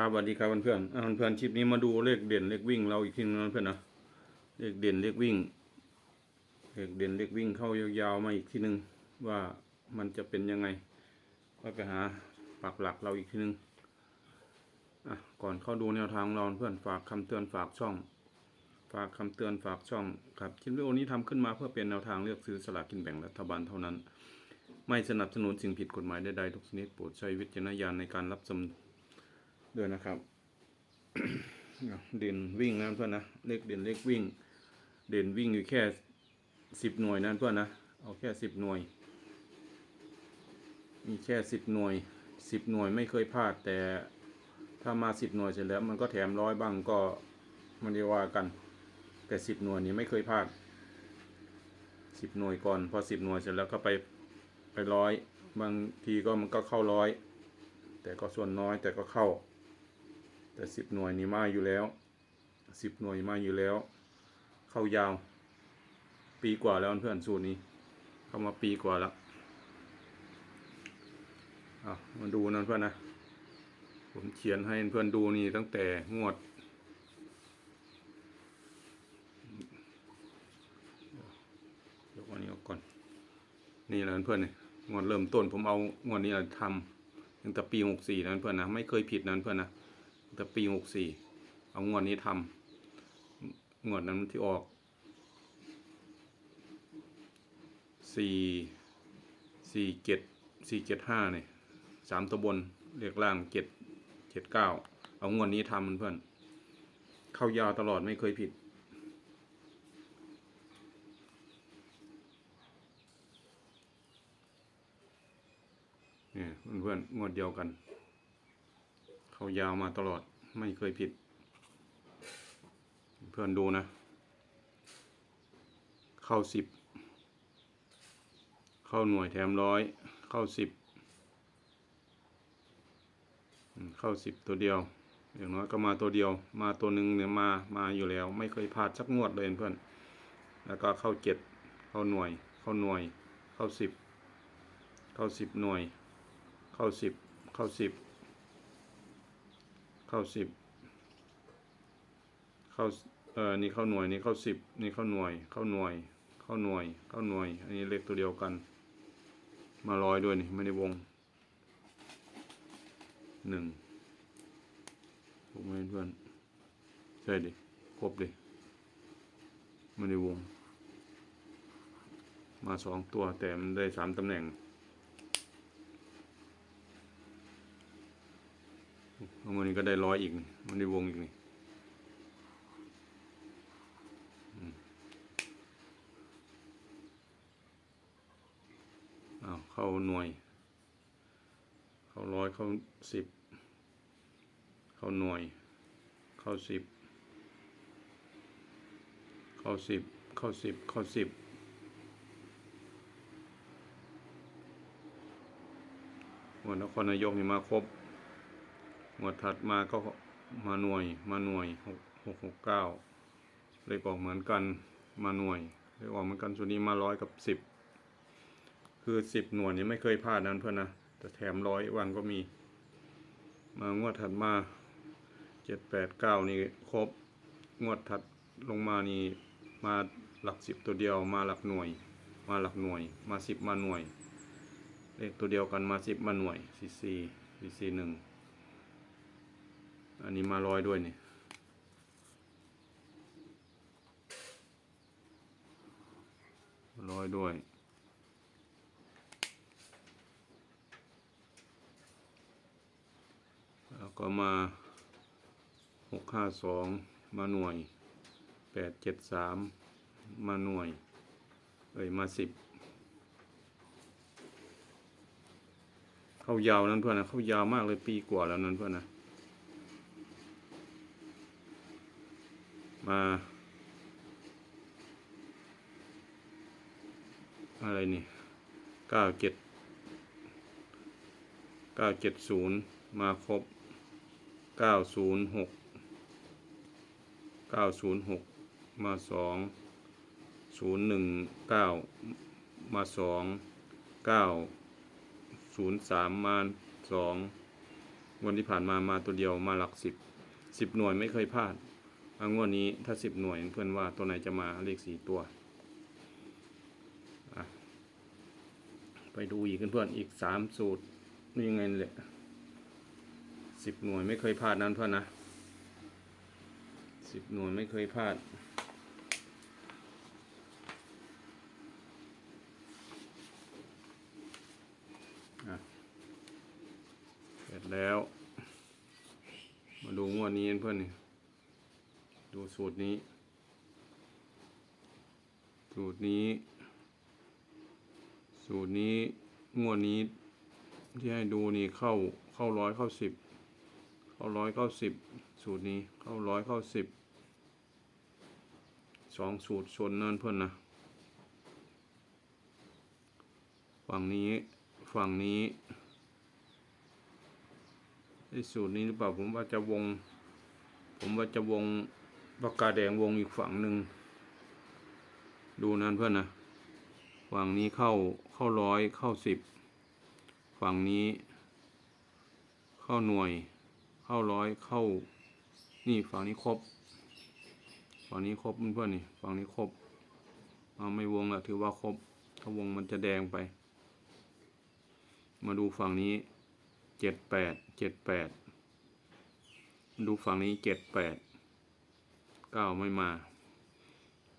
ครับสวัสดีครับเพื่อนๆอ่าเพื่อนๆคลิปนี้มาดูเลขเด่นเลขวิ่งเราอีกทีนึงเพื่อนนะเลขเด่นเลขวิ่งเลขเด่นเลขวิ่งเข้ายาวๆมาอีกทีนึงว่ามันจะเป็นยังไงก็ไปหาปักหลักเราอีกทีนึงอะก่อนเข้าดูแนวทางเราเพื่อนฝากคำเตือนฝากช่อง ฝากคำเตือนฝากช่องครับคลิปวิดีโอนี้ทำขึ้นมาเพื่อเป็นแนวทางเลือกซื้อสลากกินแบ่งรัฐบาลเท่านั้น ไม่สนับสนุนสิ่งผิดกฎหมายใดๆทุกชนิดโปรดใช้วิจารณญาณในการรับชม ด้วยนะครับ เด่นวิ่งนะเพื่อนนะเลขเด่นเลขวิ่ง เด่นวิ่งอยู่แค่สิบหน่วยนะเพื่อนนะเอาแค่สิบหน่วย มีแค่สิบหน่วยสิบหน่วยไม่เคยพลาด แต่ถ้ามาสิบหน่วยเสร็จแล้วมันก็แถมร้อยบ้างก็มันเรียกว่ากัน แต่สิบหน่วยนี้ไม่เคยพลาดสิบหน่วยก่อน พอสิบหน่วยเสร็จแล้วก็ไปไปร้อยบางทีก็มันก็เข้าร้อย แต่ก็ส่วนน้อยแต่ก็เข้า แต่สิบหน่วยนี้มาอยู่แล้วสิบหน่วยมาอยู่แล้ว เข้ายาว ปีกว่าแล้วเพื่อนสูตรนี้ เข้ามาปีกว่าแล้วอะมาดูนะเพื่อนนะผมเขียนให้เพื่อนดูนี่ตั้งแต่งวดยกอันนี้ออกก่อน นี่แหละเพื่อนนี่งวดเริ่มต้นผมเอางวดนี้มาทำตั้งแต่ปีหกสี่นั้นเพื่อนนะไม่เคยผิดนั้นเพื่อนนะ แต่ปีหกสี่เอางวดนี้ทำงวดนั้นที่ออกสี่สี่เจ็ดสี่เจ็ดห้าเนี่ยสามตัวบนเรียกล่างเจ็ดเจ็ดเก้าเอางวดนี้ทำเพื่อนเข้ายาวตลอดไม่เคยผิด เนี่ยเพื่อนๆงวดเดียวกัน เขายาวมาตลอดไม่เคยผิด เพื่อนดูนะ เข้าสิบเข้าหน่วยแถมร้อยเข้าสิบเข้าสิบตัวเดียว อย่างน้อยก็มาตัวเดียว มาตัวหนึ่งเนี่ยมามาอยู่แล้ว ไม่เคยพลาดสักงวดเลยเพื่อน แล้วก็เข้าเจ็ดเข้าหน่วย เข้าหน่วย เข้าสิบเข้าสิบหน่วย เข้าสิบเข้าสิบ เข้าสิบเข้าเอ่อนี่เข้าหน่วยนี่เข้าสิบนี่เข้าหน่วย เข้าหน่วย เข้าหน่วย เข้าหน่วย อันนี้เลขตัวเดียวกัน มาร้อยด้วยนี่ไม่ได้วงหนึ่งพวกเพื่อนใช่ดิครบดิไม่ได้วง มาสองตัวแต่มันได้สามตำแหน่ง เอาวันนี้ก็ได้ร้อยอีกนี่มันได้วงอีกนี่อ้าวเข้าหน่วย เข้าร้อยเข้าสิบ เข้าหน่วย เข้าสิบ เข้าสิบ เข้าสิบ เข้าสิบ วันนครนายกนี่มาครบ หมวดถัดมาก็มาหน่วยมาหน่วยหกหกหกเก้าเลขออกเหมือนกันมาหน่วยเลขออกเหมือนกันส่วนนี้มาร้อยกับสิบคือสิบหน่วยนี้ไม่เคยพลาดนั้นเพื่อนนะแต่แถมร้อยวันก็มี มางวดถัดมาเจ็ดแปดเก้านี่ครบงวดถัดลงมานี่มาหลักสิบตัวเดียวมาหลักหน่วย มาหลักหน่วย มาสิบมาหน่วย เลขตัวเดียวกันมาสิบมาหน่วยซีซีซีซีหนึ่ง อันนี้มาร้อยด้วยนี่ร้อยด้วย แล้วก็มาหกห้าสองมาหน่วยแปดเจ็ดสามมาหน่วย เอ้ยมาสิบเข้ายาวนั้นเพื่อนนะเข้ายาวมากเลยปีกว่าแล้วนั้นเพื่อนนะ มา อะไรนี่เก้าเจ็ดเก้าเจ็ดศูนย์มาครบเก้าศูนย์หกเก้าศูนย์หกมาสองศูนย์หนึ่งเก้ามาสองเก้าศูนย์สามมาสองวันที่ผ่านมามาตัวเดียวมาหลักสิบสิบหน่วยไม่เคยพลาด งวดนี้ถ้าสิบหน่วยเพื่อนว่าตัวไหนจะมาเลขสี่ตัวไปดูอีกเพื่อนๆอีกสามสูตรนี่ยังไงนี่แหละสิบหน่วยไม่เคยพลาดนั้นเพื่อนนะสิบหน่วยไม่เคยพลาดเสร็จแล้ว มาดูงวดนี้เพื่อนนี่ ดูสูตรนี้ สูตรนี้ สูตรนี้งวดนี้ ที่ให้ดูนี่เข้าเข้าร้อยเข้าสิบเข้าร้อยเข้าสิบสูตรนี้เข้าร้อยเข้าสิบสองสูตรชนนั่นเพื่อนนะฝั่งนี้ฝั่งนี้ไอ้สูตรนี้หรือเปล่าผมว่าจะวง ผมว่าจะวง ปากกาแดงวงอีกฝั่งหนึ่ง ดูนั่นเพื่อนนะ ฝั่งนี้เข้าเข้าร้อยเข้าสิบ ฝั่งนี้ เข้าหน่วย เข้าร้อยเข้า นี่ฝั่งนี้ครบ ฝั่งนี้ครบเพื่อนนี่ ฝั่งนี้ครบ เอาไม่วงละถือว่าครบ ถ้าวงมันจะแดงไป มาดูฝั่งนี้เจ็ดแปด เจ็ดแปด ดูฝั่งนี้เจ็ดแปด เก้าไม่มา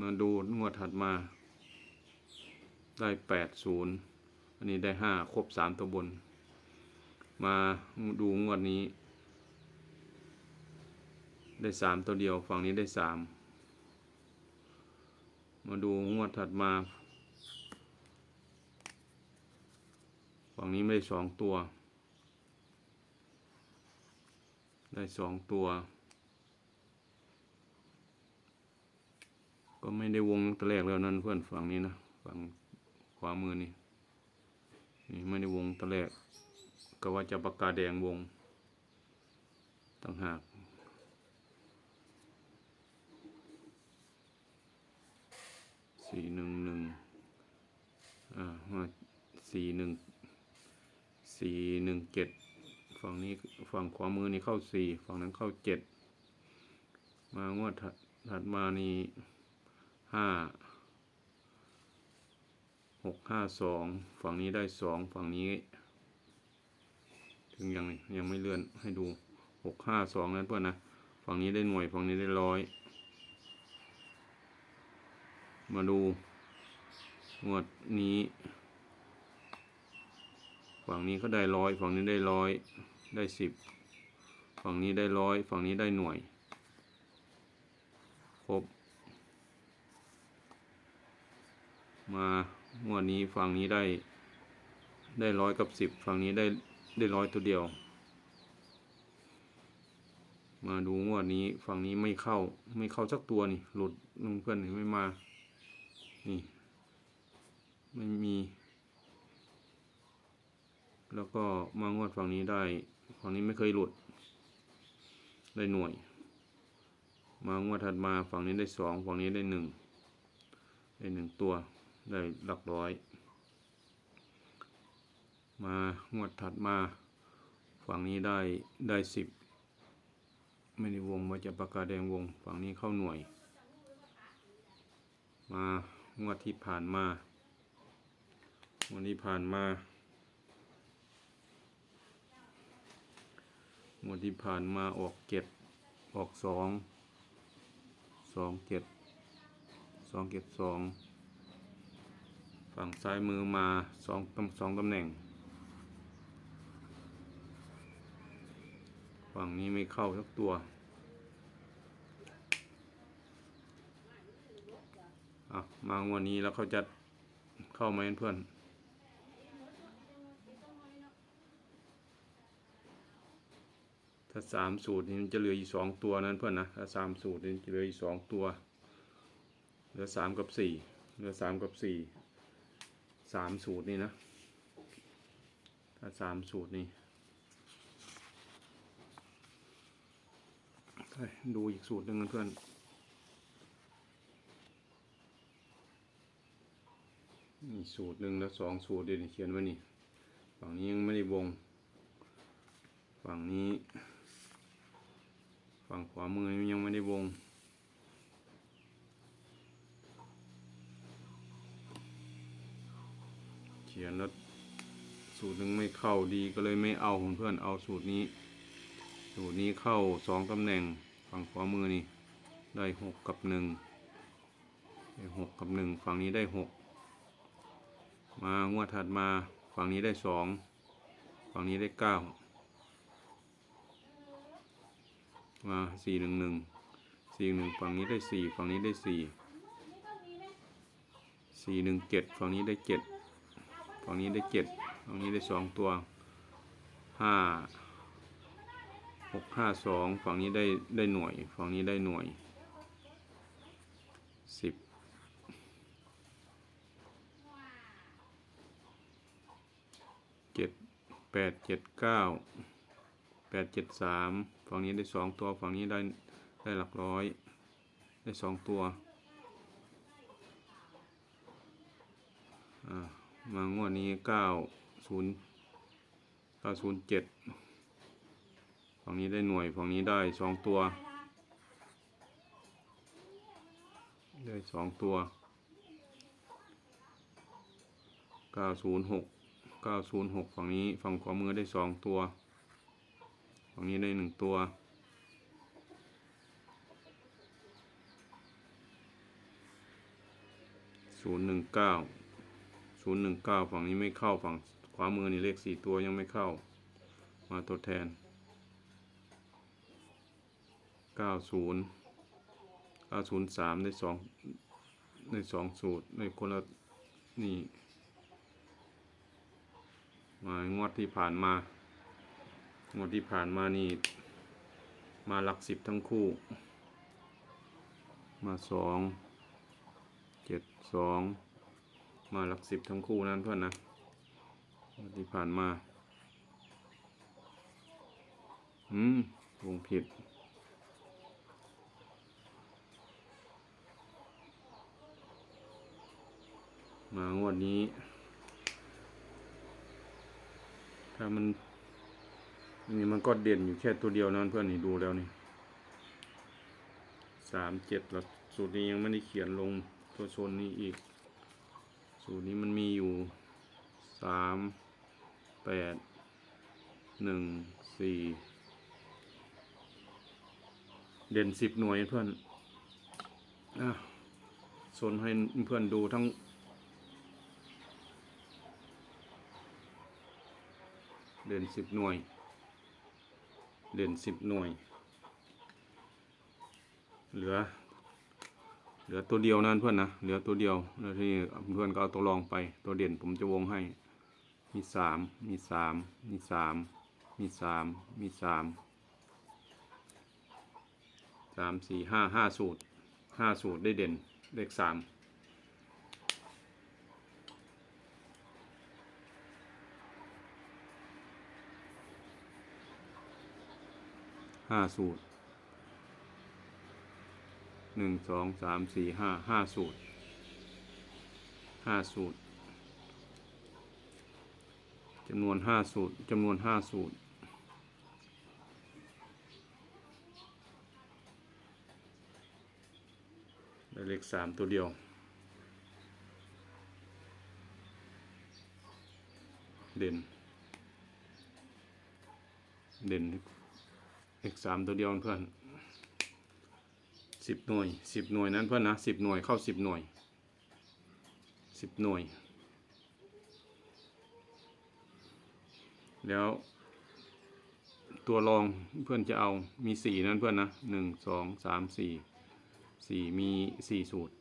มาดูงวดถัดมา ได้แปดศูนย์อันนี้ได้ห้าครบสามตัวบน มาดูงวดนี้ ได้สามตัวเดียว ฝั่งนี้ได้สามมาดูงวดถัดมา ฝั่งนี้ไม่ได้สองตัว ได้สองตัว ก็ไม่ได้วงตั้งแต่แรกแล้วนั่นเพื่อนฝั่งนี้นะฝั่งขวามือนี่นี่ไม่ได้วงตั้งแต่แรกก็ว่าจะปากกาแดงวงต่างหากสี่หนึ่งหนึ่งอ่ามาสี่หนึ่งสี่หนึ่งเจ็ดฝั่งนี้ฝั่งขวามือนี่เข้าสี่ฝั่งนั้นเข้าเจ็ดมางวดถัดถัดมานี่ ห้าหกห้าสองฝั่งนี้ได้สองฝั่งนี้ ถึงยังยังไม่เลื่อนให้ดูหกห้าสองนั้นเพื่อนนะ ฝั่งนี้ได้หน่วยฝั่งนี้ได้ร้อย มาดูงวดนี้ ฝั่งนี้ก็ได้ร้อยฝั่งนี้ได้ร้อยได้สิบฝั่งนี้ได้ร้อยฝั่งนี้ได้หน่วย ครบ มางวดนี้ฝั่งนี้ได้ได้ร้อยกับสิบฝั่งนี้ได้ได้ร้อยตัวเดียว มาดูงวดนี้ฝั่งนี้ไม่เข้าไม่เข้าสักตัวนี่หลุดลุงเพื่อนนี่ไม่มา นี่ไม่มี แล้วก็มางวดฝั่งนี้ได้ฝั่งนี้ไม่เคยหลุด ได้หน่วย มางวดถัดมาฝั่งนี้ได้สองฝั่งนี้ได้หนึ่งได้หนึ่งตัว ได้หลักร้อย มางวดถัดมา ฝั่งนี้ได้ได้สิบไม่ได้วงว่าจะปากกาแดงวง ฝั่งนี้เข้าหน่วย มางวดที่ผ่านมา วันที่ผ่านมางวดที่ผ่านมาออกเจ็ดออกสองสองเจ็ดสองเจ็ดสอง ฝั่งซ้ายมือมาสองตำสองตำแหน่ง ฝั่งนี้ไม่เข้าสักตัว อะ มางวันนี้แล้วเขาจะเข้าไหมเพื่อนถ้าสามสูตรนี่มันจะเหลืออีกสองตัวนั้นเพื่อนนะถ้าสามสูตรนี่จะเหลืออีกสองตัว เหลือสามกับสี่เหลือสามกับสี่ สามสูตรนี่นะ ถ้าสามสูตรนี่ดูอีกสูตรหนึ่งนะเพื่อนนี่สูตรหนึ่งแล้วสองสูตรเดี๋ยวนี้เขียนไว้นี่ ฝั่งนี้ยังไม่ได้วง ฝั่งนี้ ฝั่งขวามือยังไม่ได้วง ขียนแล้วสูตรหนึ่งไม่เข้าดีก็เลยไม่เอาเพื่อนเอาสูตรนี้ สูตรนี้เข้าสองตำแหน่งฝั่งขวามือนี่ได้หกกับหนึ่งได้หกกับหนึ่งฝั่งนี้ได้หกมางวดถัดมาฝั่งนี้ได้สองฝั่งนี้ได้เก้ามาสี่หนึ่งหนึ่งสี่หนึ่งฝั่งนี้ได้สี่ฝั่งนี้ได้สี่สี่หนึ่งเจ็ดฝั่งนี้ได้เจ็ด ฝั่งนี้ได้เจ็ดฝั่งนี้ได้สองตัวห้าหกห้าสองฝั่งนี้ได้ได้หน่วย ฝั่งนี้ได้หน่วยสิบเจ็ดแปดเจ็ดเก้าแปดเจ็ดสามฝั่งนี้ได้สองตัว ฝั่งนี้ได้ได้หลักร้อย ได้สองตัวอ่า มางวดนี้เก้าศูนย์เก้าศูนย์เจ็ดฝั่งนี้ได้หน่วยฝั่งนี้ได้สองตัว ได้สองตัวเก้าศูนย์หกเก้าศูนย์หกฝั่งนี้ฝั่งขวามือได้สองตัว ฝั่งนี้ได้หนึ่งตัวศูนย์หนึ่งเก้า ศูนย์หนึ่งเก้าฝั่งนี้ไม่เข้าฝั่งขวามือนี่เลขสี่ตัวยังไม่เข้า มาทดแทนเก้าศูนย์เก้าศูนย์สามได้สองได้สองสูตรในคนละนี่มางวดที่ผ่านมางวดที่ผ่านมานี่ มาหลักสิบทั้งคู่ มาสองเจ็ดสอง มาหลักสิบทั้งคู่นั้นเพื่อนนะที่ผ่านมา อืมวงผิด มางวดนี้ ถ้ามันนี่มันก็เด่นอยู่แค่ตัวเดียวนะเพื่อนนี่ดูแล้วนี่สามเจ็ดแล้วสูตรนี้ยังไม่ได้เขียนลงตัวโซนนี้อีก สูตรนี้มันมีอยู่สามแปดหนึ่งสี่เด่นสิบหน่วยเพื่อนอะโซนให้เพื่อนดูทั้งเด่นสิบหน่วย เด่นสิบหน่วย เหลือ เหลือตัวเดียวนั่นเพื่อนนะ เหลือตัวเดียว แล้วที่เพื่อนก็เอาตัวรองไป ตัวเด่นผมจะวงให้ มีสาม มีสาม มีสาม มีสาม มีสาม สามสี่ห้าห้าสูตร ห้าสูตรได้เด่น เลขสามห้าสูตร หนึ่งสองสามสี่ห้าห้าสูตรห้าสูตรจำนวนห้าสูตรจำนวนห้าสูตรได้เลขสามตัวเดียวเด่น เด่นเลขสามตัวเดียวเพื่อน สิบหน่วยสิบหน่วยนั้นเพื่อนนะสิบหน่วยเข้าสิบหน่วยสิบหน่วย แล้ว ตัวรองเพื่อนจะเอามีสี่นั้นเพื่อนนะหนึ่งสองสามสี่สี่มีสี่สูตร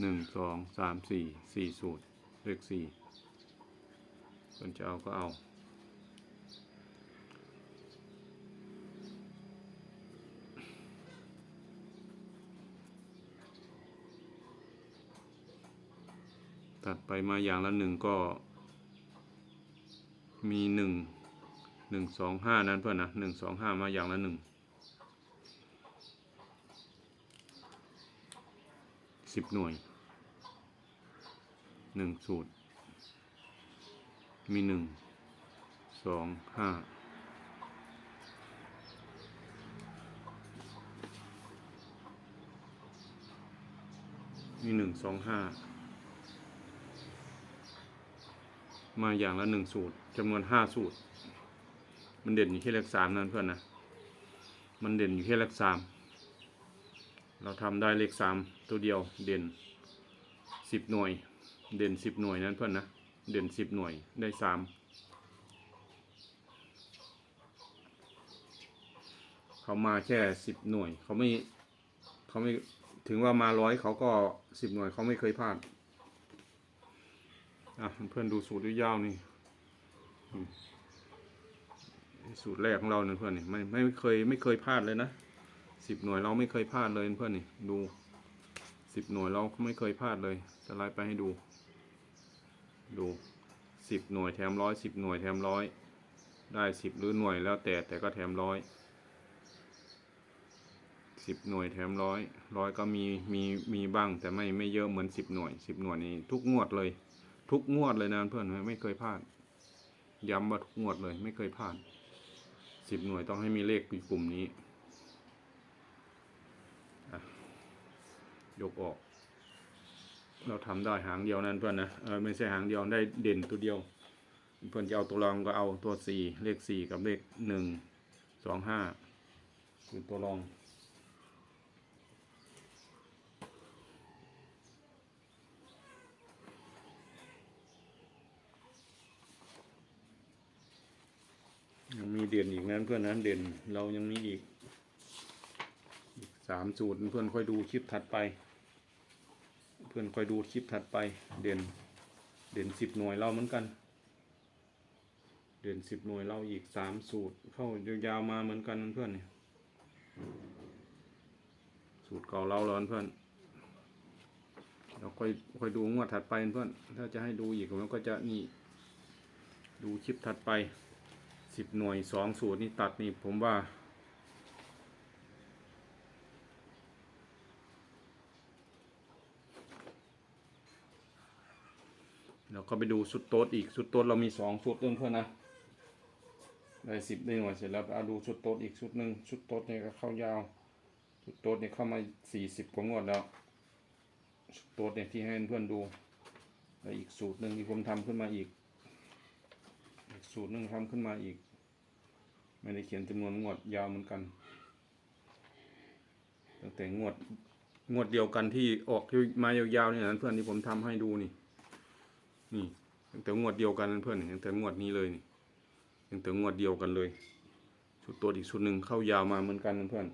หนึ่งสองสามสี่สี่สูตรเลขสี่เพื่อนจะเอาก็เอา ตัดไปมาอย่างละหนึ่งก็ มีหนึ่งหนึ่งสองห้านั้นเพื่อนนะหนึ่งสองห้ามาอย่างละหนึ่งสิบหน่วยหนึ่งสูตร มีหนึ่งสองห้ามีหนึ่งสองห้า มาอย่างละหนึ่งสูตรจำนวนห้าสูตร มันเด่นอยู่ที่เลขสามนั่นเพื่อนนะ มันเด่นอยู่ที่เลขสามเราทำได้เลขสามตัวเดียวเด่นสิบหน่วย เด่นสิบหน่วยนั้นเพื่อนนะ เด่นสิบหน่วยได้สามเขามาแค่สิบหน่วย เขาไม่เขาไม่ถึงว่ามาร้อยเขาก็สิบหน่วยเขาไม่เคยพลาด อะเพื่อนดูสูตรยาวนี่สูตรแรกของเราเนี่ยเพื่อนนี่ไม่ไม่เคยไม่เคยพลาดเลยนะสิบหน่วยเราไม่เคยพลาดเลยเพื่อนนี่ดูสิบหน่วยเราไม่เคยพลาดเลยสไลด์ไปให้ดู ดูสิบหน่วยแถมร้อยสิบหน่วยแถมร้อยได้สิบหรือหน่วยแล้วแต่แต่ก็แถมร้อยสิบหน่วยแถมร้อยร้อยก็มีมีมีบ้างแต่ไม่ไม่เยอะเหมือนสิบหน่วยสิบหน่วยนี่ทุกงวดเลย ทุกงวดเลยนะเพื่อนไม่เคยพลาด ย้ำว่าทุกงวดเลย ไม่เคยพลาดสิบหน่วยต้องให้มีเลขอยู่กลุ่มนี้ยกออก เราทำได้หางเดียวนั่นเพื่อนนะเออไม่ใช่หางเดียวได้เด่นตัวเดียว เพื่อนจะเอาตัวรองก็เอาตัวสี่เลขสี่กับเลขหนึ่งสองห้าคือตัวรอง มีเด่นอีกนั้นเพื่อนนั้นเด่นเรายังมีอีกสามสูตรเพื่อนค่อยดูคลิปถัดไป เพื่อนค่อยดูคลิปถัดไป เด่น เด่นสิบหน่วยเราเหมือนกัน เด่นสิบหน่วยเราอีกสามสูตร เข้ายาวๆมาเหมือนกันเพื่อนเนี่ยสูตรเก่าเราแล้วเพื่อนเราค่อยค่อยดูงวดถัดไปเพื่อน ถ้าจะให้ดูอีกมันก็จะนี่ ดูคลิปถัดไป สิบหน่วยสองสูตรนี่ตัดนี่ผมว่า เราก็ไปดูสุดโต๊ดอีกสุดโต๊ดเรามีสองสุดเพื่อนเพื่อนๆนะได้สิบได้หน่วยเสร็จแล้วเอาดูสุดโต๊ดอีกสุดหนึ่งสุดโต๊ดเนี่ยก็เข้ายาวสุดโต๊ดเนี่ยเข้ามาสี่สิบกว่างวดแล้วสุดโต๊ดเนี่ยที่ให้เพื่อนดูแล้วอีกสูตรหนึ่งที่ผมทำขึ้นมาอีกอีกสูตรหนึ่งทำขึ้นมาอีก ไม่ได้เขียนจำนวนงวดยาวเหมือนกันตั้งแต่งวดงวดเดียวกันที่ออกมายาวๆนี่นั้นเพื่อนที่ผมทำให้ดูนี่ นี่ตั้งแต่งวดเดียวกันนั่นเพื่อนตั้งแต่งวดนี้เลยนี่ตั้งแต่งวดเดียวกันเลยชุดตัวอีกชุดหนึ่งเข้ายาวมาเหมือนกันเพื่อน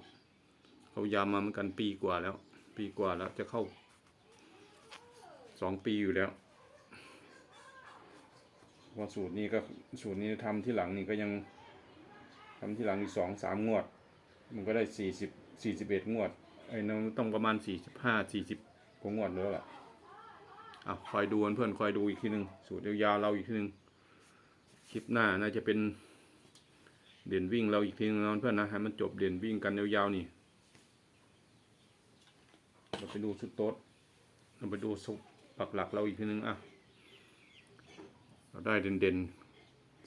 เข้ายาวมาเหมือนกันปีกว่าแล้ว ปีกว่าแล้วจะเข้าสองปีอยู่แล้วพอสูตรนี้ก็สูตรนี้ทำที่หลังนี่ก็ยัง ทำที่หลังอีกสองสามงวด มันก็ได้สี่สิบสี่สิบเอ็ดงวด ไอ้นั่นต้องประมาณสี่สิบห้าสี่สิบกว่างวดแล้วล่ะอะคอยดูเพื่อนๆคอยดูอีกทีหนึ่งสูตรยาวๆเราอีกทีหนึ่งคลิปหน้าน่าจะเป็นเด่นวิ่งเราอีกทีหนึงนะเพื่อนนะให้มันจบเด่นวิ่งกันยาวๆนี่เราไปดูสุดโต๊ดเราไปดูสุดปักหลักเราอีกทีหนึ่งอะเราได้เด่นเด่น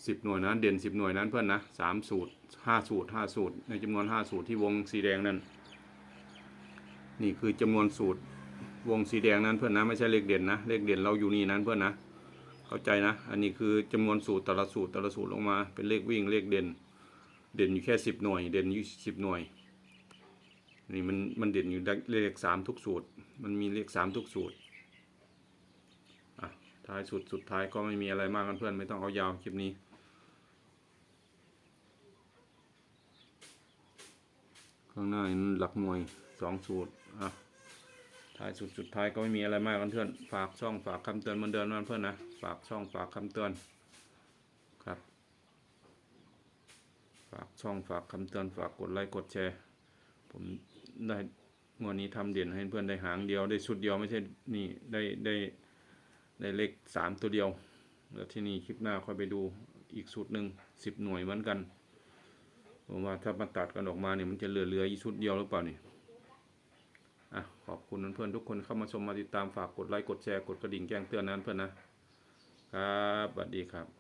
สิบหน่วยนะเด่นสิบหน่วยนั้นเพื่อนนะสามสูตรห้าสูตรห้าสูตร ในจำนวนห้าสูตรที่วงสีแดงนั้นนี่คือจำนวนสูตรวงสีแดงนั้นเพื่อนนะไม่ใช่เลขเด่นนะเลขเด่นเราอยู่นี่นั้นเพื่อนนะเข้าใจนะ อันนี้คือจำนวนสูตรแต่ละสูตรแต่ละสูตรลงมาเป็นเลขวิ่งเลขเด่น เด่นอยู่แค่สิบหน่วย เด่นอยู่สิบหน่วยนี่มันมันเด่นอยู่เลขสามทุกสูตร มันมีเลขสามทุกสูตรอะท้ายสุดสุดท้ายก็ไม่มีอะไรมากกันเพื่อนไม่ต้องเอายาวคลิปนี้ ข้างหน้านี่หลักหน่วยสองสูตรอะท้ายสุดสุดท้ายก็ไม่มีอะไรมากกันเพื่อนฝากช่องฝากคำเตือนเหมันเดินนะเพื่อนนะฝากช่องฝากคำเตือนครับ ฝากช่องฝากคำเตือนฝากกดไลค์กดแชร์ ผมได้งวดนี้ทำเด่นให้เพื่อนได้หางเดียวได้ชุดเดียวไม่ใช่นี่ได้ได้ได้เลขสามตัวเดียว แล้วที่นี่คลิปหน้าค่อยไปดูอีกสูตรหนึ่งสิบหน่วยเหมือนกัน ผมว่าถ้ามาตัดกันออกมาเนี่ยมันจะเหลือเหลืออีชุดเดียวหรือเปล่านี่อะขอบคุณเพื่อนๆทุกคนเข้ามาชมมาติดตามฝากกดไลค์กดแชร์กดกระดิ่งแจ้งเตือนนั้นเพื่อนนะครับสวัสดีครับ